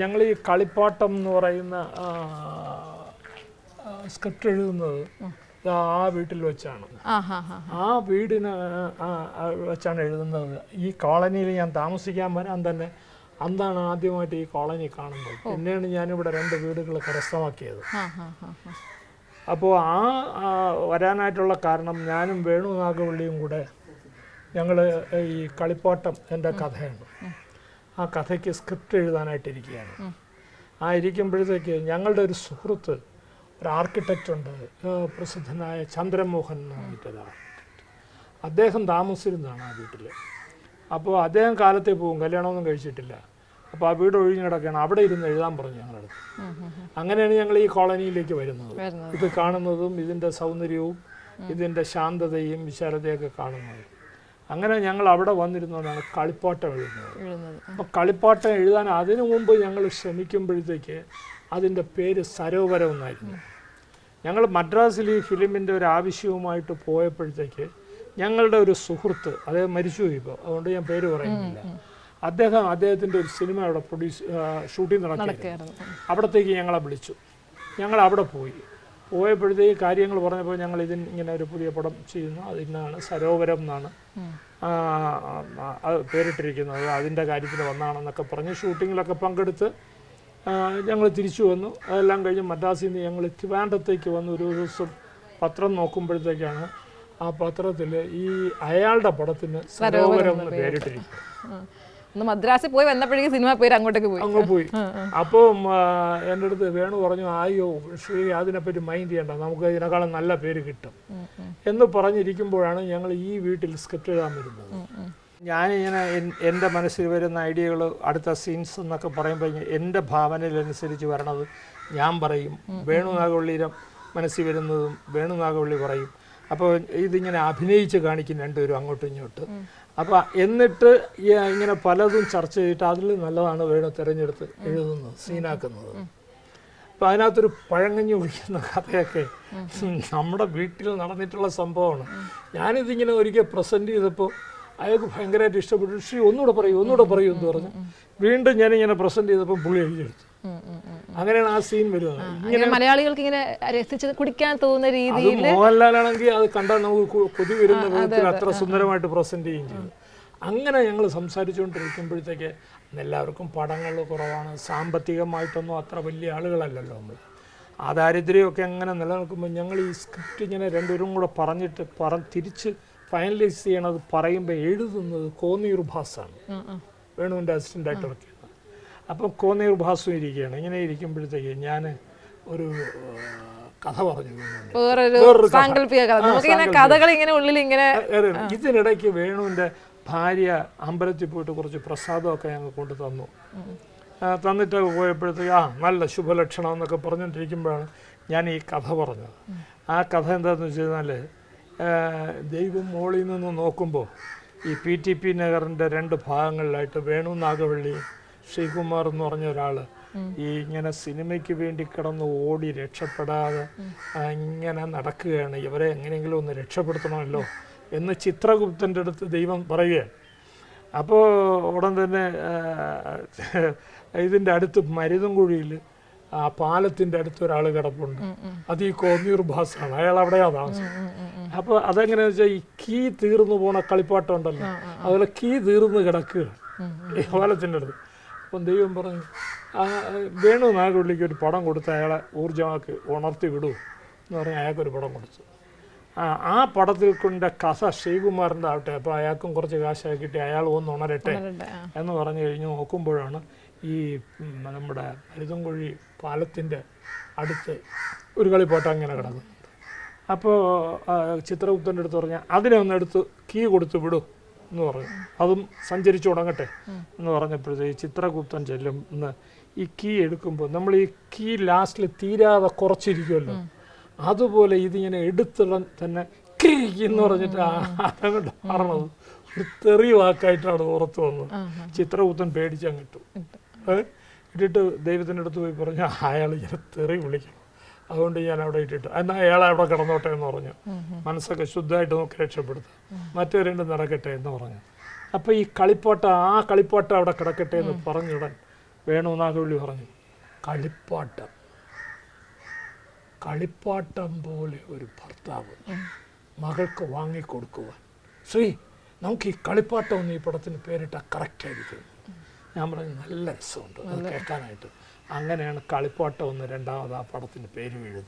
ഞങ്ങൾ ഈ കളിപ്പാട്ടം എന്ന് പറയുന്ന സ്ക്രിപ്റ്റ് എഴുതുന്നത് ആ. വീട്ടിൽ വെച്ചാണ്. ആ വീടിന് വെച്ചാണ് എഴുതുന്നത്. ഈ കോളനിയിൽ ഞാൻ താമസിക്കാൻ വരാൻ തന്നെ അന്നാണ് ആദ്യമായിട്ട് ഈ കോളനി കാണുന്നത്. പിന്നെയാണ് ഞാനിവിടെ രണ്ട് വീടുകൾ കരസ്ഥമാക്കിയത്. അപ്പോൾ ആ ആ, വരാനായിട്ടുള്ള കാരണം ഞാനും വേണു നാഗവള്ളിയും കൂടെ ഞങ്ങൾ ഈ കളിപ്പാട്ടം എന്റെ കഥയാണ്. ആ കഥയ്ക്ക് സ്ക്രിപ്റ്റ് എഴുതാനായിട്ടിരിക്കുകയാണ്. ആ ഇരിക്കുമ്പോഴത്തേക്ക് ഞങ്ങളുടെ ഒരു സുഹൃത്ത് ഒരു ആർക്കിടെക്റ്റ് ഉണ്ട് പ്രസിദ്ധനായ ചന്ദ്രമോഹൻ എന്ന് പറഞ്ഞിട്ടൊരു. അദ്ദേഹം താമസിച്ചിരുന്നതാണ് ആ വീട്ടിൽ അപ്പോൾ അദ്ദേഹം കാലത്തെ പോകും കല്യാണമൊന്നും കഴിച്ചിട്ടില്ല. അപ്പോൾ ആ വീട് ഒഴിഞ്ഞു കിടക്കുകയാണ്. അവിടെ ഇരുന്ന് എഴുതാൻ പറഞ്ഞു ഞങ്ങളുടെ അടുത്ത് അങ്ങനെയാണ് ഞങ്ങൾ ഈ കോളനിയിലേക്ക് വരുന്നത്. ഇത് കാണുന്നതും ഇതിന്റെ സൗന്ദര്യവും ഇതിന്റെ ശാന്തതയും വിശാലതയൊക്കെ കാണുന്നത്. അങ്ങനെ ഞങ്ങൾ അവിടെ വന്നിരുന്നതാണ് കളിപ്പാട്ടം എഴുതുന്നത്. അപ്പോൾ കളിപ്പാട്ടം എഴുതാൻ അതിനു മുമ്പ് ഞങ്ങൾ ശ്രമിക്കുമ്പോഴത്തേക്ക് അതിന്റെ പേര് സരോവരം എന്നായിരുന്നു ഞങ്ങൾ മദ്രാസിൽ ഈ ഫിലിമിന്റെ ഒരു ആവശ്യവുമായിട്ട് പോയപ്പോഴത്തേക്ക് ഞങ്ങളുടെ ഒരു സുഹൃത്ത് അദ്ദേഹം മരിച്ചുപോയി ഇപ്പോൾ അതുകൊണ്ട് ഞാൻ പേര് പറയുന്നില്ല. അദ്ദേഹം അദ്ദേഹത്തിന്റെ ഒരു സിനിമ അവിടെ പ്രൊഡ്യൂസ് ഷൂട്ടിംഗ് നടക്കുന്നു നടക്കുകയായിരുന്നു അവിടത്തേക്ക് ഞങ്ങളെ വിളിച്ചു. ഞങ്ങൾ അവിടെ പോയി. പോയപ്പോഴത്തേക്ക് കാര്യങ്ങൾ പറഞ്ഞപ്പോൾ ഞങ്ങൾ ഇതിന് ഇങ്ങനെ ഒരു പുതിയ പടം ചെയ്യുന്നു. അതിനാണ് സരോവരം എന്നാണ്. അത് പേരിട്ടിരിക്കുന്നത്. അതിന്റെ കാര്യത്തിൽ വന്നാണെന്നൊക്കെ പറഞ്ഞ് ഷൂട്ടിങ്ങിലൊക്കെ പങ്കെടുത്ത് ഞങ്ങൾ തിരിച്ചു വന്നു. അതെല്ലാം കഴിഞ്ഞ് മദ്രാസിൽ നിന്ന് ഞങ്ങൾ ട്രിവാൻഡത്തേക്ക് വന്ന് ഒരു ദിവസം പത്രം നോക്കുമ്പോഴത്തേക്കാണ് ആ പത്രത്തിൽ ഈ അയാളുടെ പടത്തിന് സരോവരം എന്ന് പേരിട്ടിരിക്കുന്നത്. ഒന്ന് മദ്രാസിൽ പോയി വന്നപ്പോഴേക്കും സിനിമ പേര് അങ്ങോട്ടേക്ക് പോയി. അങ്ങ് പോയി. അപ്പം ആ, എന്റെ അടുത്ത് വേണു പറഞ്ഞു ആയോ ശ്രീ അതിനെപ്പറ്റി മൈൻഡ് ചെയ്യണ്ട. നമുക്ക് ഇതിനേക്കാളും നല്ല പേര് കിട്ടും. എന്ന് പറഞ്ഞിരിക്കുമ്പോഴാണ് ഞങ്ങൾ ഈ വീട്ടിൽ സ്ക്രിപ്റ്റ് എഴുതാൻ വരുന്നത്. ഞാനിങ്ങനെ എൻ- എന്റെ മനസ്സിൽ വരുന്ന ഐഡിയകൾ അടുത്ത സീൻസ് എന്നൊക്കെ പറയുമ്പോൾ എന്റെ ഭാവനയിലനുസരിച്ച് വരണത് ഞാൻ പറയും. വേണു നാഗവള്ളിയുടെ മനസ്സിൽ വരുന്നതും വേണു നാഗവള്ളി പറയും. അപ്പോൾ ഇതിങ്ങനെ അഭിനയിച്ച് കാണിക്കും രണ്ടുപേരും അങ്ങോട്ടും ഇങ്ങോട്ടും. അപ്പോൾ എന്നിട്ട് ഇങ്ങനെ പലതും ചർച്ച ചെയ്തിട്ട് അതിൽ നല്ലതാണ് വേണം തിരഞ്ഞെടുത്ത് എഴുതുന്നത് സീനാക്കുന്നത്. അപ്പം അതിനകത്തൊരു പഴങ്ങഞ്ഞു കുടിക്കുന്ന കഥയൊക്കെ നമ്മുടെ വീട്ടിൽ നടന്നിട്ടുള്ള സംഭവമാണ്. ഞാനിതിങ്ങനെ ഒരിക്കൽ പ്രസന്റ് ചെയ്തപ്പോൾ അയാൾക്ക് ഭയങ്കരമായിട്ട് ഇഷ്ടപ്പെട്ടു. ശ്രീ ഒന്നുകൂടെ പറയൂ ഒന്നുകൂടെ പറയൂ എന്ന് പറഞ്ഞു. വീണ്ടും ഞാനിങ്ങനെ പ്രസന്റ് ചെയ്തപ്പോൾ പുള്ളി എഴുതിയെടുത്തു. അങ്ങനെയാണ് ആ സീൻ വരുന്നത്. ഇങ്ങനെ മലയാളികൾക്ക് ഇങ്ങനെ രസിച്ച് കുടിക്കാൻ തോന്നുന്ന രീതിയിൽ മോഹൻലാലാണെങ്കിൽ അത് കണ്ടാൽ നമുക്ക് കൊതി വരുന്ന വിധത്തിൽ അത്ര സുന്ദരമായിട്ട് പ്രസന്റ് ചെയ്യും. ചെയ്തു അങ്ങനെ ഞങ്ങൾ സംസാരിച്ചുകൊണ്ടിരിക്കുമ്പോഴത്തേക്ക് എല്ലാവർക്കും പടങ്ങൾ കുറവാണ്. സാമ്പത്തികമായിട്ടൊന്നും അത്ര വലിയ ആളുകളല്ലല്ലോ നമ്മൾ. ആ ദാരിദ്ര്യമൊക്കെ അങ്ങനെ നിലനിൽക്കുമ്പോൾ ഞങ്ങൾ ഈ സ്ക്രിപ്റ്റ് ഇങ്ങനെ രണ്ടുപേരും കൂടെ പറഞ്ഞിട്ട് പറ തിരിച്ച് ഫൈനലൈസ് ചെയ്യണത് പറയുമ്പോൾ എഴുതുന്നത് കോന്നിയൂർ ഭാസാണ്. വേണുവിന്റെ അസിസ്റ്റന്റ് ഡയറക്ടറൊക്കെയാണ് അപ്പം കോന്നീർ ഭാസു ഇരിക്കുകയാണ്. ഇങ്ങനെ ഇരിക്കുമ്പോഴത്തേക്ക് ഞാൻ ഒരു കഥ പറഞ്ഞു വേറൊരു കഥ. സാങ്കല്പിക കഥ. ആ, നമുക്കിങ്ങനെ സാങ്കല്പിക. കഥകൾ ഇങ്ങനെ ഉള്ളിൽ ഇങ്ങനെ ഇതിനിടയ്ക്ക് വേണുവിന്റെ ഭാര്യ അമ്പലത്തിൽ പോയിട്ട് കുറച്ച് പ്രസാദമൊക്കെ ഞങ്ങൾ കൊണ്ട് തന്നു. തന്നിട്ട് പോയപ്പോഴത്തേക്ക് ആ നല്ല ശുഭലക്ഷണം എന്നൊക്കെ പറഞ്ഞുകൊണ്ടിരിക്കുമ്പോഴാണ് ഞാൻ ഈ കഥ പറഞ്ഞത്. ആ കഥ എന്താണെന്ന് വെച്ച് കഴിഞ്ഞാൽ ദൈവം മോളിൽ നിന്ന് നോക്കുമ്പോൾ ഈ പി ടി പി നഗറിന്റെ രണ്ട് ഭാഗങ്ങളിലായിട്ട് വേണു നാഗവള്ളി ശ്രീകുമാർ എന്ന് പറഞ്ഞ ഒരാൾ ഈ ഇങ്ങനെ സിനിമയ്ക്ക് വേണ്ടി കിടന്ന് ഓടി രക്ഷപ്പെടാതെ ഇങ്ങനെ നടക്കുകയാണ്. ഇവരെ എങ്ങനെയെങ്കിലും ഒന്ന് രക്ഷപ്പെടുത്തണമല്ലോ എന്ന് ചിത്രഗുപ്തന്റെ അടുത്ത് ദൈവം പറയുകയാണ്. അപ്പോൾ ഉടൻ തന്നെ ഇതിന്റെ അടുത്ത് മരുതൻകുഴിയിൽ ആ പാലത്തിന്റെ അടുത്ത് ഒരാൾ കിടപ്പുണ്ട്. അത് ഈ കോന്നിയൂർ ഭാസാണ്. അയാൾ അവിടെയാണ് താമസം. അപ്പോൾ അതെങ്ങനെയാണെന്ന് വെച്ചാൽ ഈ കീ തീർന്നു പോണ കളിപ്പാട്ടം ഉണ്ടല്ലോ. അതുപോലെ കീ തീർന്ന് കിടക്കുക. ഈ പാലത്തിന്റെ അടുത്ത്. അപ്പം ദൈവം പറഞ്ഞു ആ, വേണു നാഗുള്ളിക്ക് ഒരു പടം കൊടുത്ത് അയാളെ ഊർജമാക്കി ഉണർത്തി വിടൂ. എന്ന് പറഞ്ഞ് അയാൾക്കൊരു പടം കൊടുത്തു. ആ ആ പടത്തിൽ കൊണ്ട് കഥ ശ്രീകുമാറിന്റെ ആവട്ടെ അപ്പോൾ അയാൾക്കും കുറച്ച് കാശായി കിട്ടി അയാൾ ഒന്ന് ഉണരട്ടെ എന്ന് പറഞ്ഞു കഴിഞ്ഞ് നോക്കുമ്പോഴാണ് ഈ നമ്മുടെ മരുതൻകുഴി പാലത്തിന്റെ അടുത്ത് ഒരു കളിപ്പാട്ടം അങ്ങനെ കിടക്കുന്നു അപ്പോൾ ചിത്രഗുപ്തന്റെ അടുത്ത് പറഞ്ഞാൽ അതിനെ ഒന്ന് എടുത്ത് കീ കൊടുത്ത് വിടൂ. എന്ന് പറഞ്ഞു അതും സഞ്ചരിച്ചു തുടങ്ങട്ടെ എന്ന് പറഞ്ഞപ്പോഴത്തേക്ക് ചിത്രഗുപ്തൻ ചെല്ലും എന്ന് ഈ കീ എടുക്കുമ്പോൾ നമ്മൾ ഈ കീ ലാസ്റ്റിൽ തീരാതെ കുറച്ചിരിക്കുമല്ലോ. അതുപോലെ ഇതിങ്ങനെ എടുത്തിടം തന്നെ കീ എന്ന് പറഞ്ഞിട്ട് അതങ്ങോട്ട് മാറണത്. ഒരു തെറി വാക്കായിട്ടാണ് പുറത്തു വന്നത്. ചിത്രഗുപ്തൻ പേടിച്ചങ്ങിട്ടു? ഇട്ടിട്ട് ദൈവത്തിന്റെ അടുത്ത് പോയി പറഞ്ഞു അയാൾ ഇങ്ങനെ തെറി വിളിക്കണം. അതുകൊണ്ട് ഞാൻ അവിടെ ഇട്ടിട്ട്. എന്നാൽ അയാൾ അവിടെ കിടന്നോട്ടെ എന്ന് പറഞ്ഞു. മനസ്സൊക്കെ ശുദ്ധമായിട്ട് നോക്കി രക്ഷപ്പെടുത്തുക മറ്റേ രണ്ടും നടക്കട്ടെ എന്ന് പറഞ്ഞു. അപ്പോൾ ഈ കളിപ്പാട്ട ആ കളിപ്പാട്ട അവിടെ കിടക്കട്ടെ എന്ന് പറഞ്ഞുടൻ വേണുനാഗവിളി പറഞ്ഞു കളിപ്പാട്ടം. കളിപ്പാട്ടം പോലെ ഒരു ഭർത്താവ് മകൾക്ക് വാങ്ങിക്കൊടുക്കുവാൻ. ശ്രീ നമുക്ക് ഈ കളിപ്പാട്ടം ഒന്ന് ഈ പടത്തിന് പേരിട്ടാൽ കറക്റ്റായിരിക്കും ഞാൻ പറഞ്ഞു നല്ല രസമുണ്ട്. അത് കേൾക്കാനായിട്ട്. അങ്ങനെയാണ് കളിപ്പാട്ടം എന്ന് രണ്ടാമത് ആ പടത്തിന്റെ പേര് വീഴുന്നത്